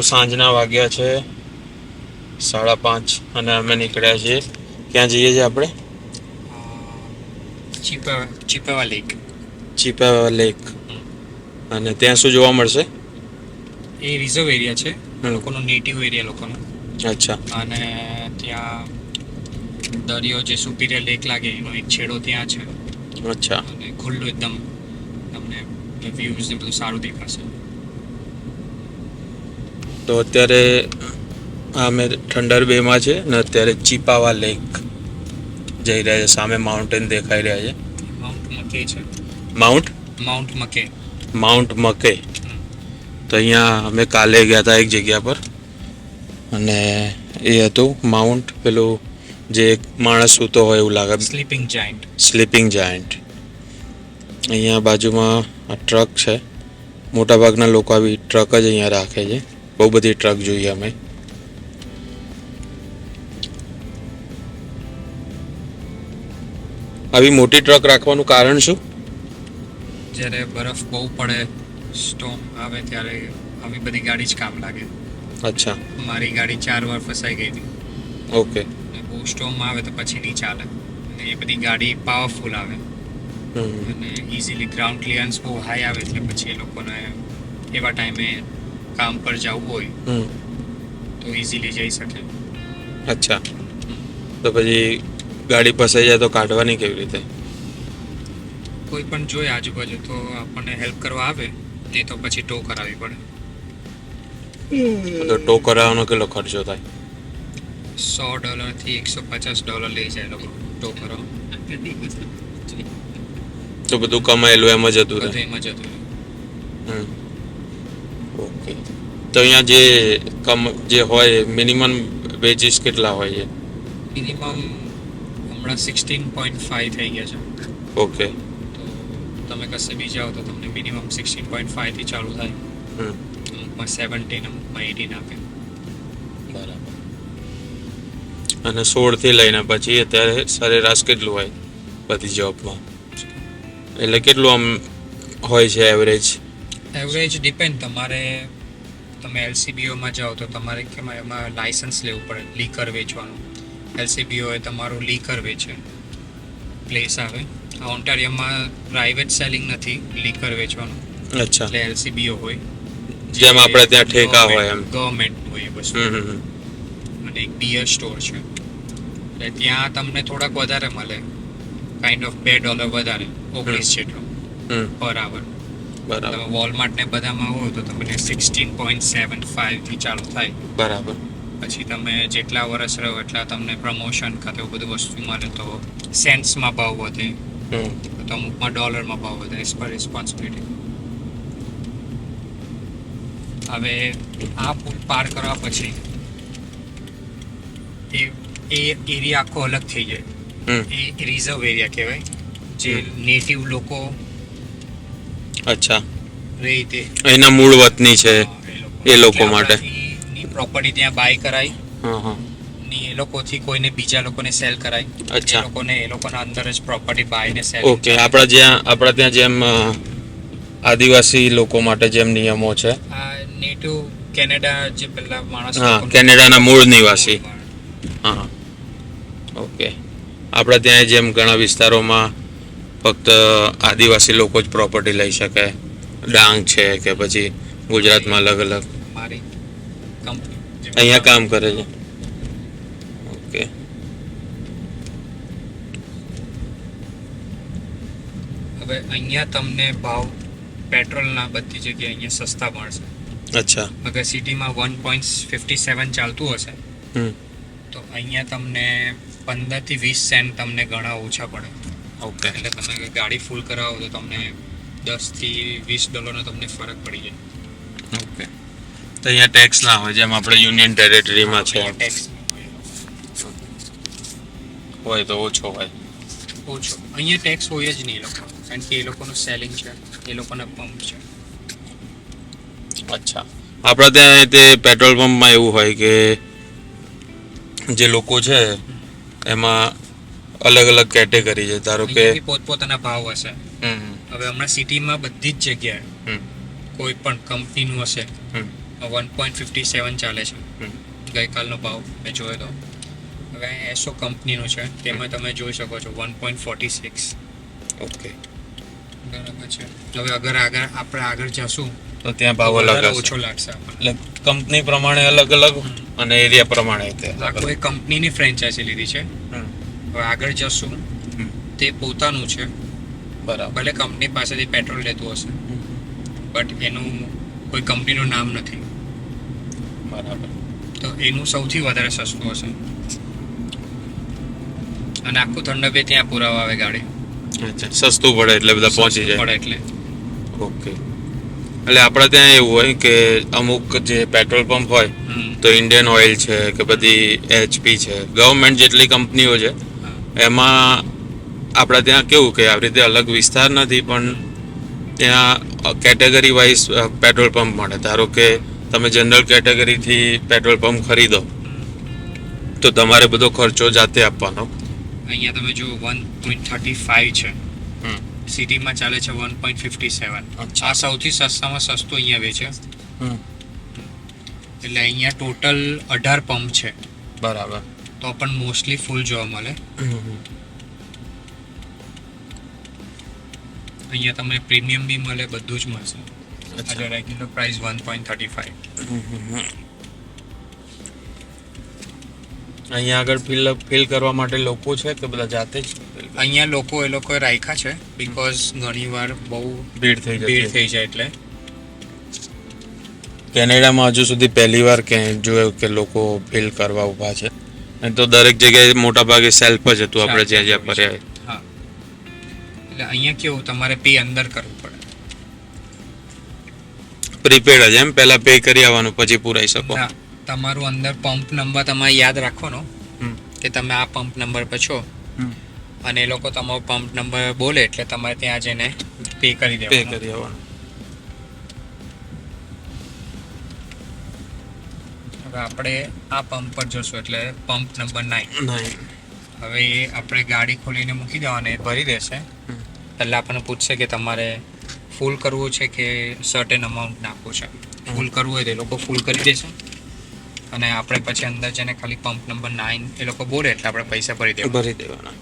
સાંજના વાગ્યા છે. સાડા પાંચ અને અમે નીકળ્યા છીએ. ક્યાં જઈએ છીએ આપણે? ચીપા ચીપાવા લેક ચીપાવા લેક અને ત્યાં શું જોવા મળશે? એ રિઝર્વ એરિયા છે. લોકોનો નેટિવ એરિયા લોકોનો. અચ્છા. અને ત્યાં દરિયો જે સુપીરિયર લેક લાગે એનો એક છેડો ત્યાં છે. અચ્છા. અને ખુલ્લું એકદમ તમને વ્યૂઝ ને બધું સારું દેખાશે. તો અત્યારે આ અમે ઠંડર બેમાં છે ને અત્યારે ચીપાવા લેક જઈ રહ્યા છે. સામે માઉન્ટેન દેખાઈ રહ્યા છે. માઉન્ટ મકે છે. Mount Mount McKay Mount McKay તો અહીંયા અમે કાલે ગયા હતા એક જગ્યા પર. અને એ હતું માઉન્ટ પેલું જે એક માણસ સૂતો હોય એવું લાગે. સ્લીપિંગ જાયન્ટ સ્લીપિંગ જાયન્ટ અહીંયા બાજુમાં આ ટ્રક છે. મોટાભાગના લોકો આવી ટ્રક જ અહીંયા રાખે છે. બહુ બધી ટ્રક જોઈએ અમે. આવી મોટી ટ્રક રાખવાનું કારણ શું? જ્યારે બરફ બહુ પડે સ્ટોમ આવે ત્યારે આવી બધી ગાડી જ કામ લાગે. અચ્છા. મારી ગાડી ચાર વાર ફસાઈ ગઈ હતી. ઓકે. અને બહુ સ્ટોમ આવે તો પછી નહીં ચાલે. અને એ બધી ગાડી પાવરફુલ આવે. હમ. અને ઇઝીલી ગ્રાઉન્ડ ક્લિયરન્સ બહુ હાઈ આવે એટલે પછી એ લોકોને એવા ટાઈમે કામ પર જવું હોય તો ઇઝીલી જઈ શકે. અચ્છા. તો પછી ગાડી ફસાઈ જાય તો કાઢવાની કેવી રીતે? કોઈ પણ જોઈએ આજુબાજુ તો આપણને હેલ્પ કરવા આવે તે તો પછી ટો કરાવવી પડે. તો ટો કરાવવાનો કેટલો ખર્ચો થાય? સો ડોલરથી એકસો પચાસ ડોલર લઈ જાય લોકો ટો કરવા. તો બધું કમાયેલું એમ જ હતું એમ જ રહે. હમ. ઓકે. તો અહીંયા જે કમ જે હોય મિનિમમ વેજીસ કેટલા હોય છે મિનિમમ હમણાં સિક્સટીન પોઈન્ટ ફાઈવ થઈ ગયા છે. ઓકે. તો તમે કશે બી જાઓ તો તમને મિનિમમ સિક્સટીન પોઈન્ટ ફાઈવથી ચાલુ થાય. અમુકમાં સેવન્ટીન અમુકમાં એટીન આપે. બરાબર. અને સોળથી લઈને પછી અત્યારે સરેરાશ કેટલું હોય બધી જોબમાં એટલે કેટલું આમ હોય છે એવરેજ એવરેજ ડિપેન્ડ તમારે તમે એલસીબીઓમાં જાઓ તો તમારે કેમાં એમાં લાઇસન્સ લેવું પડે લીકર વેચવાનું. એલસીબીઓ એ તમારું લીકર વેચે પ્લેસ આવે. આ ઓન્ટારિયોમાં પ્રાઇવેટ સેલિંગ નથી લીકર વેચવાનું. અચ્છા. એટલે એલસીબીઓ હોય. જેમ આપણે ત્યાં ઠેકા હોય એમ. ગવર્મેન્ટ હોય હમ. અને એક બિયર સ્ટોર છે. એટલે ત્યાં તમને થોડાક વધારે મળે. કાઇન્ડ ઓફ બે ડોલર વધારે ઓગણીસ જેટલો પર આવર બરાબર. વોલમાર્ટ ને બધામાં હોય તો તમને સિક્સટીન પોઈન્ટ સેવનથી ચાલુ થાય. બરાબર. પછી તમે જેટલા વર્ષ રહો એટલા તમને પ્રમોશન કાં તો બધું વસ્તુ મળે તો સેન્સમાં ભાવ વધે. તો અમુકમાં ડોલરમાં ભાવ વધે એઝ પર રિસ્પોન્સિબિલિટી હવે આ પુલ પાર કરવા પછી એ એ એરિયા આખો અલગ થઈ જાય. એ રિઝર્વ એરિયા કહેવાય. જે નેટિવ લોકો અચ્છા. રહે તે. અહીંના મૂળ વતની છે એ લોકો માટે. પ્રોપર્ટી ત્યાં બાય હા ની એ લોકોથી કોઈને બીજા લોકોને સેલ કરાય અચ્છા. લોકોને એ લોકોના અંદર જ પ્રોપર્ટી બાય ને સેલ ઓકે આપણા જ્યાં આપણા ત્યાં જેમ આદિવાસી લોકો માટે જેમ નિયમો છે. નેટિવ કેનેડા જે પેલા માણસ હા, કેનેડાના મૂળ નિવાસી. હા. ઓકે. આપણા ત્યાં જેમ ઘણા વિસ્તારોમાં ફક્ત આદિવાસી લોકો જ પ્રોપર્ટી લઈ શકે. ડાંગ છે કે પછી ગુજરાતમાં અલગ અલગ. મારી કંપની અહીંયા કામ કરે છે. ઓકે. હવે અહીંયા તમને ભાવ પેટ્રોલના બધી જગ્યાએ અહીંયા સસ્તા મળશે. અચ્છા. અગર સિટીમાં વન પોઈન્ટ ફિફ્ટી સેવન ચાલતું હશે તો અહીંયા તમને પંદરથી વીસ સેન્ટ તમને ઘણા ઓછા પડે. ઓકે એટલે તમે ગાડી ફૂલ કરાવો તો તમને દસથી વીસ ડોલરનો તમને ફરક પડી જાય. ઓકે તો અહીંયા ટેક્સ ના હોય જેમ આપણે યુનિયન ટેરેટરીમાં છે. ટેક્સ હોય. તો ઓછો હોય. ઓછો. અહીંયા ટેક્સ હોય જ નહીં એ લોકો. કારણ કે એ લોકોનું સેલિંગ છે એ લોકોના પંપ છે. અચ્છા. આપણા ત્યાં તે પેટ્રોલ પંપમાં એવું હોય કે જે લોકો છે એમાં અલગ અલગ કેટેગરી છે. ધારો કે પોતપોતાના ભાવ હશે. હવે હમણાં સિટીમાં બધી જ જગ્યાએ કોઈ પણ કંપનીનું હશે. વન પોઈન્ટ ફિફ્ટી સેવન ચાલે છે. ગઈકાલનો ભાવ મેં જોયો તો. હવે એસો કંપનીનું છે. તેમાં તમે જોઈ શકો છો one point forty six okay. બરાબર છે. હવે અગર આગળ આપણે આગળ જશું તો ત્યાં ભાવ અલગ ઓછો લાગશે એટલે કંપની પ્રમાણે અલગ અલગ અને એરિયા પ્રમાણે કોઈ કંપનીની ફ્રેન્ચાઇઝી લીધી છે. આગળ જશું. તે પોતાનું છે. બરાબર. ભલે કંપની પાસેથી પેટ્રોલ લેતું હશે. બટ એનું કોઈ કંપનીનું નામ નથી. બરાબર. તો એનું સૌથી વધારે સસ્તું હશે. અને આખું ઠંડપે ત્યાં પુરાવા આવે ગાડી. અચ્છા. સસ્તું પડે એટલે બધા પહોંચી જાય. પડે એટલે. ઓકે. એટલે આપણે ત્યાં એવું હોય કે અમુક જે પેટ્રોલ પંપ હોય તો ઇન્ડિયન ઓઇલ છે કે બધી એચપી છે. ગવર્મેન્ટ જેટલી કંપનીઓ છે. એમાં આપણા ત્યાં કેવું કે આવી રીતે અલગ વિસ્તાર નથી પણ ત્યાં કેટેગરી વાઇઝ પેટ્રોલ પંપ મળે. ધારો કે તમે જનરલ કેટેગરીથી પેટ્રોલ પંપ ખરીદો તો તમારે બધો ખર્ચો જાતે આપવાનો. અહીંયા તમે જુઓ વન પોઈન્ટ થર્ટી ફાઈવ છે. હમ. સિટીમાં ચાલે છે વન પોઈન્ટ ફિફ્ટી સેવન. આ સૌથી સસ્તામાં સસ્તું અહીંયા વેચે. એટલે અહીંયા ટોટલ અઢાર પંપ છે. બરાબર. તો પણ મોસ્ટલી ફૂલ જોવા મળે. અહીંયા તમને પ્રીમિયમ બી મળે બધું જ મળશે. અચ્છા. Regular price one point thirty five અહીંયા આગળ ફિલ ફિલ કરવા માટે લોકો છે કે બધા જાતે જ અહીંયા લોકો એ લોકોએ રાખ્યા છે બીકોઝ ઘણીવાર બહુ ભીડ થઈ ભીડ થઈ જાય એટલે. કેનેડામાં હજુ સુધી પહેલી વાર ક્યાંય જોયું કે લોકો ફિલ કરવા ઊભા છે. તો દરેક જગ્યાએ મોટા ભાગે સેલ્ફ જ હતું આપણે જ્યાં જ્યાં ફર્યા હા. એટલે અહીંયા કેવું તમારે પે અંદર કરવું પડે. પ્રીપેડ જ એમ પહેલા પે કરી આવવાનું પછી પુરાઈ શકો. તમારું અંદર પંપ નંબર તમારે યાદ રાખવાનો. કે તમે આ પંપ નંબર પર છો. અને એ લોકો તમારો પંપ નંબર બોલે એટલે તમારે ત્યાં જઈને પે કરી પે કરી આવવાનું હવે આપણે આ પંપ પર જશું એટલે પંપ નંબર નાઇન હવે એ આપણે ગાડી ખોલીને મૂકી દેવાની ભરી દેશે. એટલે આપણને પૂછશે કે તમારે ફૂલ કરવું છે કે સર્ટેન અમાઉન્ટ નાખવું છે. ફૂલ કરવું હોય તો એ લોકો ફૂલ કરી દેશે. અને આપણે પછી અંદર જઈને ખાલી પંપ નંબર નાઇન એ લોકો બોલે એટલે આપણે પૈસા ભરી દેવા ભરી દેવાના.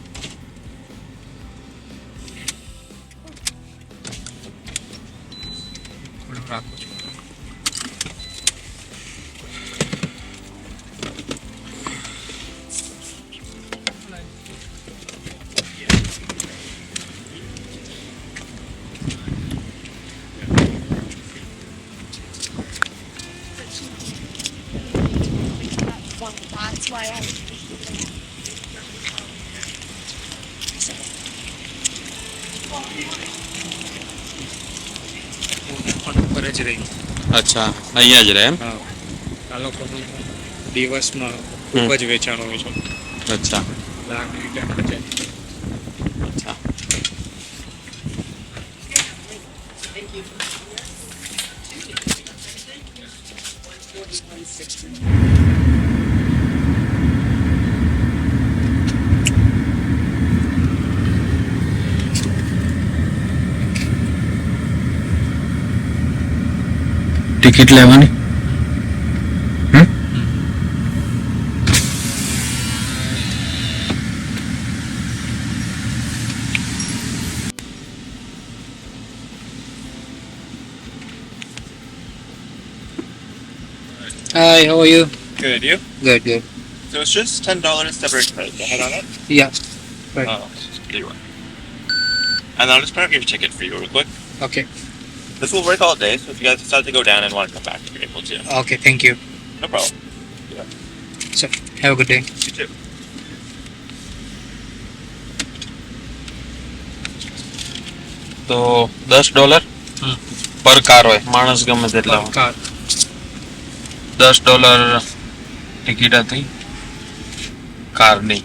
જ રહી. અચ્છા અહીંયા જ રહે એમ? હા. આ લોકોનું દિવસમાં ખૂબ જ વેચાણ હોય છે. અચ્છા. લાખ લીટર ટિકિટ લેવાની Hi, how are you? Good, you? Good, good. So it's just ten dollars separate credit. Go ahead on it. Yeah. Right. Oh, there you are. And I'll just print out your ticket for you real quick. Okay. This will work all day, so if you guys decide to go down and want to come back, you're able to. Okay, thank you. No problem. So, have a good day. You too. તો દસ dollar હમ. પર car હોય માણસ ગમે તેટલા હોય. Car દસ dollar ticket હતી કારની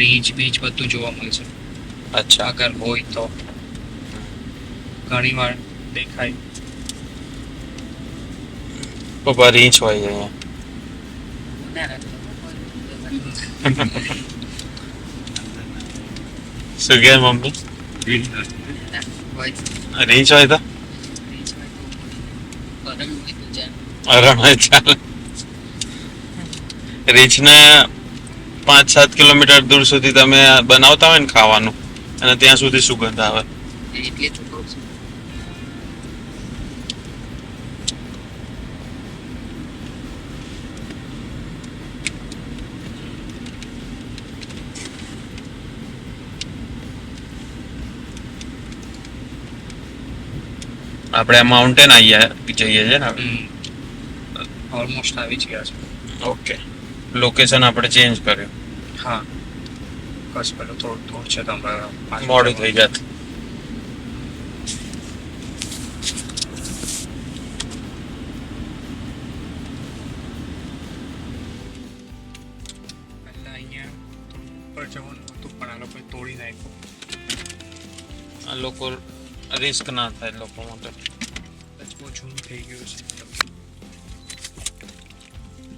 તમને બીચ બધું જોવા મળશે અચ્છા. અગર હોય તો. ઘણી વાર દેખાય. પપ્પા રીંચ હોય છે અહીંયા શું કે મમ્મી? રીંછ હોય તો? અરણ હોય ચાલે. રીંછને પાંચ સાત કિલોમીટર દૂર સુધી તમે બનાવતા હોય ને ખાવાનું અને ત્યાં સુધી સુગંધ આવે. આપણે માઉન્ટેન આવીએ જઈએ છે ને ઓલમોસ્ટ આવી જ ગયા છે. ઓકે લોકેશન આપણે ચેન્જ કર્યું. હા બસ પેલું થોડું દૂર છે તમારા પાછળ મોડું થઈ જાત પહેલા અહીંયા થોડું ઉપર જવાનું હતું પણ આ લોકોએ તોડી નાખ્યું આ લોકો રિસ્ક ના થાય લોકો માટે કદાચ બહુ જૂનું થઈ ગયું છે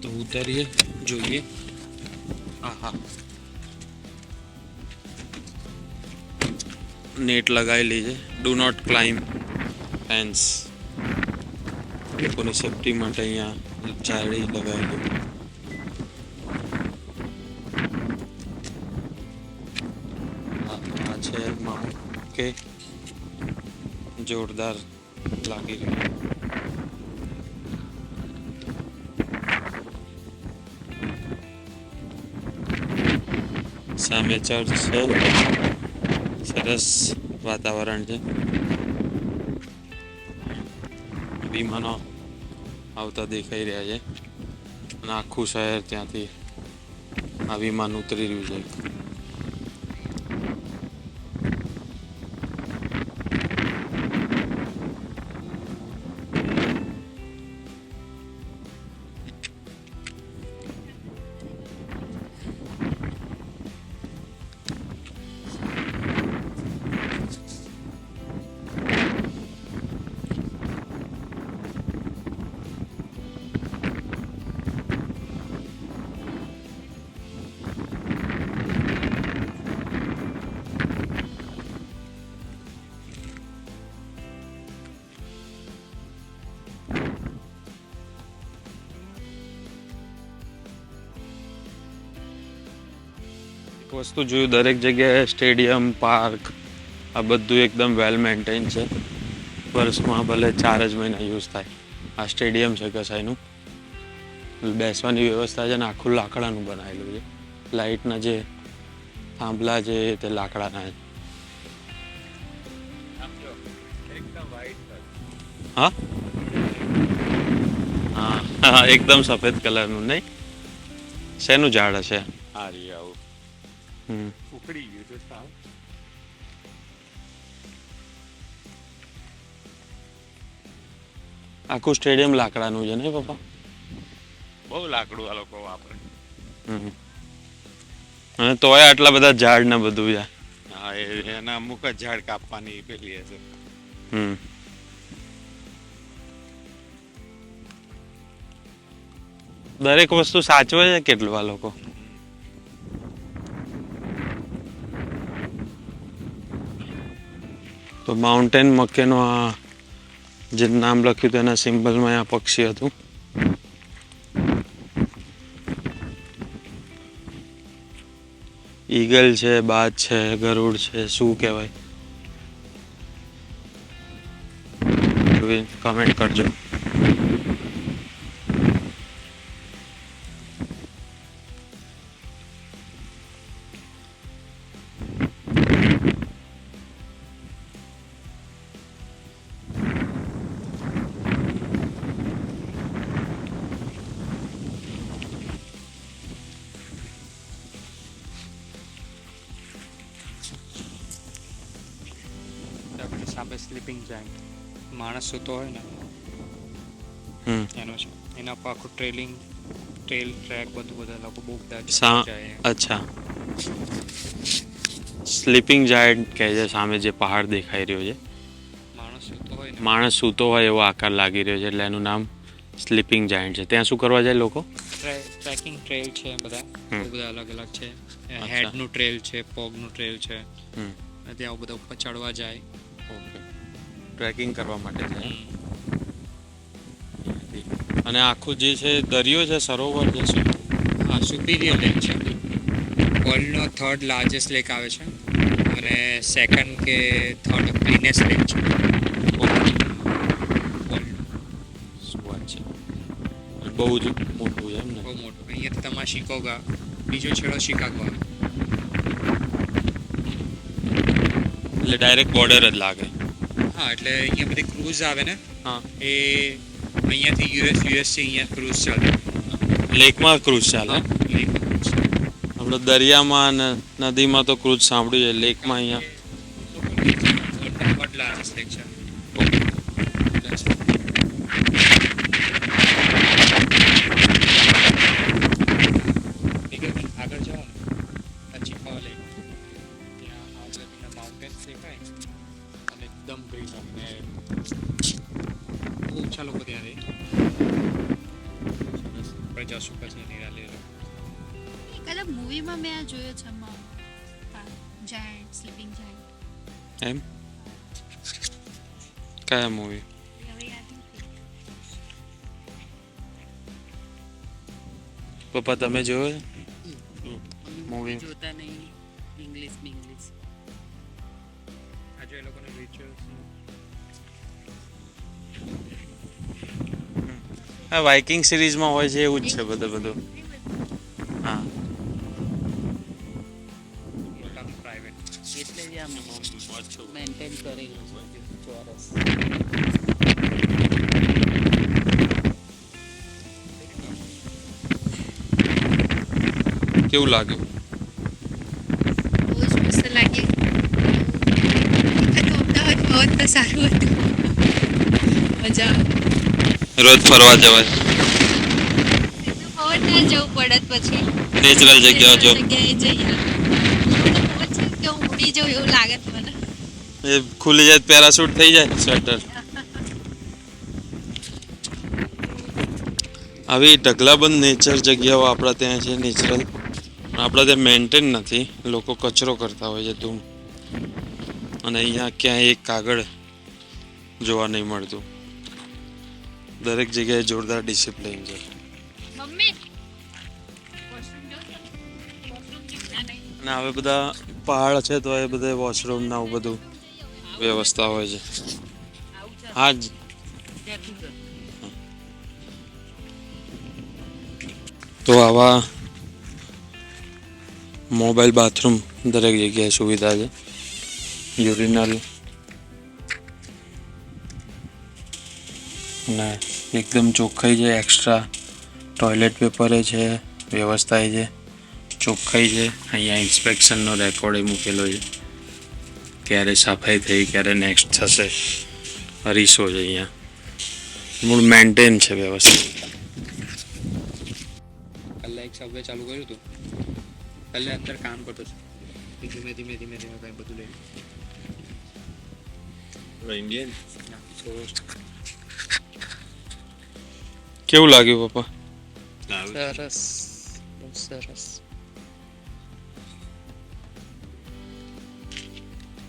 તો ઉતારીએ જોઈએ હા નેટ લગાવેલી છે. ડુ નોટ ક્લાઇમ્બ ફેન્સ લોકોની સેફટી માટે અહીંયા જાળી લગાવેલી છે ઓકે. જોરદાર લાગી રહ્યું. સામે ચર્ચ સરસ વાતાવરણ છે. વિમાનો આવતા દેખાઈ રહ્યા છે. અને આખું શહેર ત્યાંથી આ વિમાન ઉતરી રહ્યું છે. વસ્તુ જોયું, દરેક જગ્યાએ સ્ટેડિયમ, પાર્ક, આ બધું એકદમ વેલ મેન્ટેન છે. વર્ષમાં ભલે ચાર જ મહિના યુઝ થાય. આ સ્ટેડિયમ છે કસાઈનું બેસવાની વ્યવસ્થા છે ને આખું લાકડાનું બનાવેલું છે. લાઇટના જે થાંભલા છે તે લાકડાના છે. હા? હા એકદમ સફેદ કલરનું, નહીં? શેનું ઝાડ હશે? હારી આવું. ઉખડી ગયું છે સાવ આખું સ્ટેડિયમ લાકડાનું છે ને પપ્પા? બહુ લાકડું આ લોકો વાપરે. હમ. અને તોય આટલા બધા ઝાડ ને બધું છે. હા એના અમુક જ ઝાડ કાપવાની પેલી હશે. હમ. દરેક વસ્તુ સાચવે છે કેટલું આ લોકો? તો માઉન્ટેન મકેનો આ જે નામ લખ્યું હતું એના સિમ્બલમાં આ પક્ષી હતું. ઈગલ છે, બાજ છે, ગરુડ છે, શું કહેવાય? કમેન્ટ કરજો. સ્લીપિંગ જાય. માણસ સૂતો હોય ને હમ. એનો છે. એના પર આખું ટ્રેલિંગ ટ્રેલ ટ્રેક બધું બધા લોકો બહુ બધા જાય અચ્છા. સ્લીપિંગ જાયન્ટ કહે છે સામે જે પહાડ દેખાઈ રહ્યો છે. માણસ સૂતો હોય માણસ સૂતો હોય એવો આકાર લાગી રહ્યો છે એટલે એનું નામ સ્લીપિંગ જાયન્ટ છે. ત્યાં શું કરવા જાય લોકો? ટ્રેકિંગ ટ્રેલ છે બધા. બધા અલગ અલગ છે. હેડનું ટ્રેલ છે પોગનું ટ્રેલ છે. ત્યાં બધા ઉપર ચડવા જાય. ઓકે ટ્રેકિંગ કરવા માટે છે. અને આખું જે છે દરિયો છે સરોવર છે શું હા સુપીરિયર લેક છે. વર્લ્ડનો થર્ડ લાર્જેસ્ટ લેક આવે છે. અને સેકન્ડ કે થર્ડ ક્લીનેસ્ટ લેક છે. છે. બહુ જ મોટું છે એમ ને? બહુ મોટું. અહીંયાથી તમારે શિકોગા બીજો છેડો શિકાગો આવે. એટલે ડાયરેક્ટ બોર્ડર જ લાગે. હા એટલે અહીંયા બધી ક્રૂઝ આવે ને હા. એ અહીંયાથી યુએસ યુએસથી અહીંયા ક્રૂઝ ચાલે. લેકમાં ક્રૂઝ ચાલે? હા આપણે દરિયામાં અને નદીમાં તો ક્રૂઝ સાંભળ્યું છે. લેકમાં અહીંયા આપણે જશું પછી નિરાલે કદાચ મૂવીમાં મેં આ જોયો છે જાયન્ટ સ્લીપિંગ જાયન્ટ એમ? કયા મૂવી પપ્પા તમે જોયો છે? હા વાઇકિંગ સિરીઝમાં હોય છે એવું જ છે બધું બધું. હા. મેન્ટેન કરેલું ચોરસ કેવું લાગ્યું? બહુ મસ્ત લાગે તો અમદાવાદ સારું હતું. મજા રોજ ફરવા જવાય. હોત ના જવું પડત પછી. નેચરલ જગ્યાઓ જો. જગ્યાએ જઈએ કે હું ઉડી જાઉં એવું લાગે મને. એ ખુલી જાય પેરાશૂટ થઈ જાય સ્વેટર. આવી ઢગલાબંધ નેચર જગ્યાઓ આપણા ત્યાં છે નેચરલ. આપણા ત્યાં મેન્ટેન નથી. લોકો કચરો કરતા હોય છે ધૂમ. અને અહીંયા ક્યાંય એક કાગળ જોવા નહીં મળતું. દરેક જગ્યાએ જોરદાર ડિસિપ્લિન છે. અને હવે બધા પહાડ છે તો એ બધે વોશરૂમ ના બધું વ્યવસ્થા હોય છે. હા જ. તો આવા મોબાઈલ બાથરૂમ દરેક જગ્યાએ સુવિધા છે. યુરિનલ અને એકદમ ચોખ્ખાઈ છે એક્સ્ટ્રા ટોયલેટ પેપરે છે વ્યવસ્થા છે ચોખ્ખાઈ છે. અહીંયા ઇન્સ્પેક્શનનો રેકોર્ડ એ મૂકેલો છે. ક્યારે સફાઈ થઈ ક્યારે નેક્સ્ટ થશે. હરીશો છે અહીંયા. મૂળ મેન્ટેન છે વ્યવસ્થિત પહેલાં એક સબવે ચાલુ કર્યું હતું. પહેલાં અંદર કામ કરતો છું. ધીમે ધીમે ધીમે ધીમે કંઈ બધું લઈ Indian. કેવું લાગ્યું પપ્પા? સરસ. બહુ સરસ.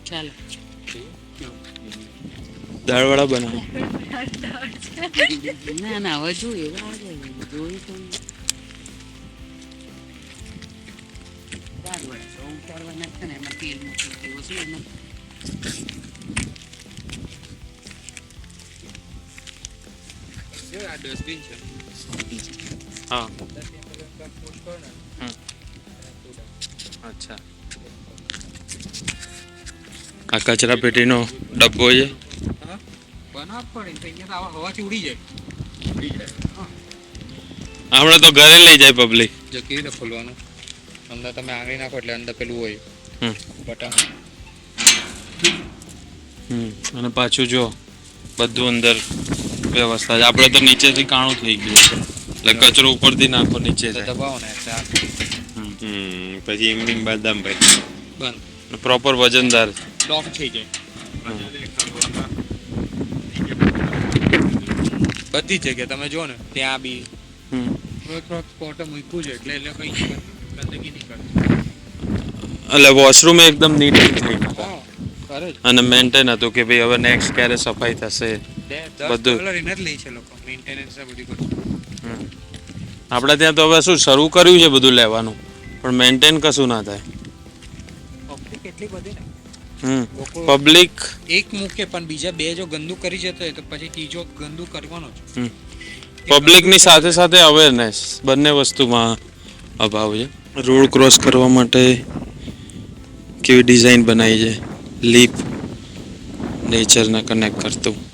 ચાલો. દાળવાળા બનાવો. ના ના હવે જોઈએ જોઈ જોયું તો દાળ વડા તો ઉતારવા નાખે ને એમાં તેલ મૂકી દેવું છે એમાં જો આ ડસ્ટબિન છે હા અચ્છા આ કચરા પેટીનો ડબ્બો છે હા તો અહીંયા તો આવા હવાથી ઉડી જાય ઉડી હમણાં તો ઘરે લઈ જાય પબ્લિક જો કેવી રીતે ખોલવાનું અંદર તમે આંગળી નાખો એટલે અંદર પેલું હોય હમ. બટન હમ અને પાછું જો બધું અંદર વ્યવસ્થા છે. આપણે તો નીચેથી કાણું થઈ ગયું છે. એટલે કચરો ઉપરથી નાખો નીચે દબાવો ને એટલે. પછી એમની બદામ ભાઈ. બંધ પ્રોપર વજનદાર લોક થઈ જાય બધી જગ્યા જગ્યાએ તમે જુઓ ને ત્યાં બી. હમ. થોડોક થોડોક મૂક્યું છે એટલે એટલે કંઈ ગંદકી નહીં કરતી એટલે વોશરૂમ એકદમ નીટ થઈ અને મેન્ટેન હતું કે ભાઈ હવે નેક્સ્ટ ક્યારે સફાઈ થશે. બધું. છે આપણે ત્યાં તો હવે શું શરૂ કર્યું છે બધું લેવાનું પણ મેન્ટેન કશું ના થાય. બધી હમ. પબ્લિક એક મૂકે પણ બીજા બે જો ગંદુ કરી જતો હોય તો પછી ત્રીજો ગંદુ કરવાનો જ. પબ્લિકની સાથે સાથે અવેરનેસ બંને વસ્તુમાં અભાવ છે. રોડ ક્રોસ કરવા માટે કેવી ડિઝાઇન બનાવી છે? લીપ નેચરને કનેક્ટ કરતું.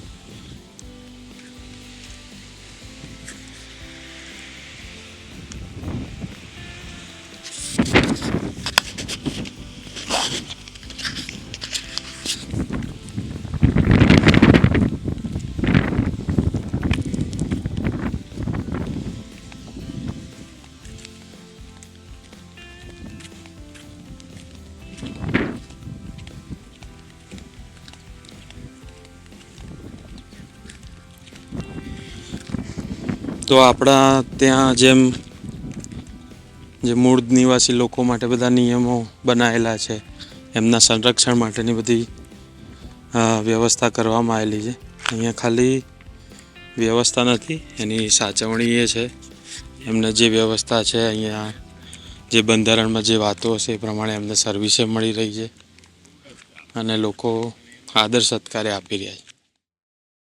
તો આપણા ત્યાં જેમ જે મૂળ નિવાસી લોકો માટે બધા નિયમો બનાવેલા છે, એમના સંરક્ષણ માટેની બધી વ્યવસ્થા કરવામાં આવેલી છે. અહીંયા ખાલી વ્યવસ્થા નથી, એની સાચવણી એ છે. એમને જે વ્યવસ્થા છે, અહીંયા જે બંધારણમાં જે વાતો હશે એ પ્રમાણે એમને સર્વિસે મળી રહી છે. અને લોકો આદર સત્કારે આપી રહ્યા છે.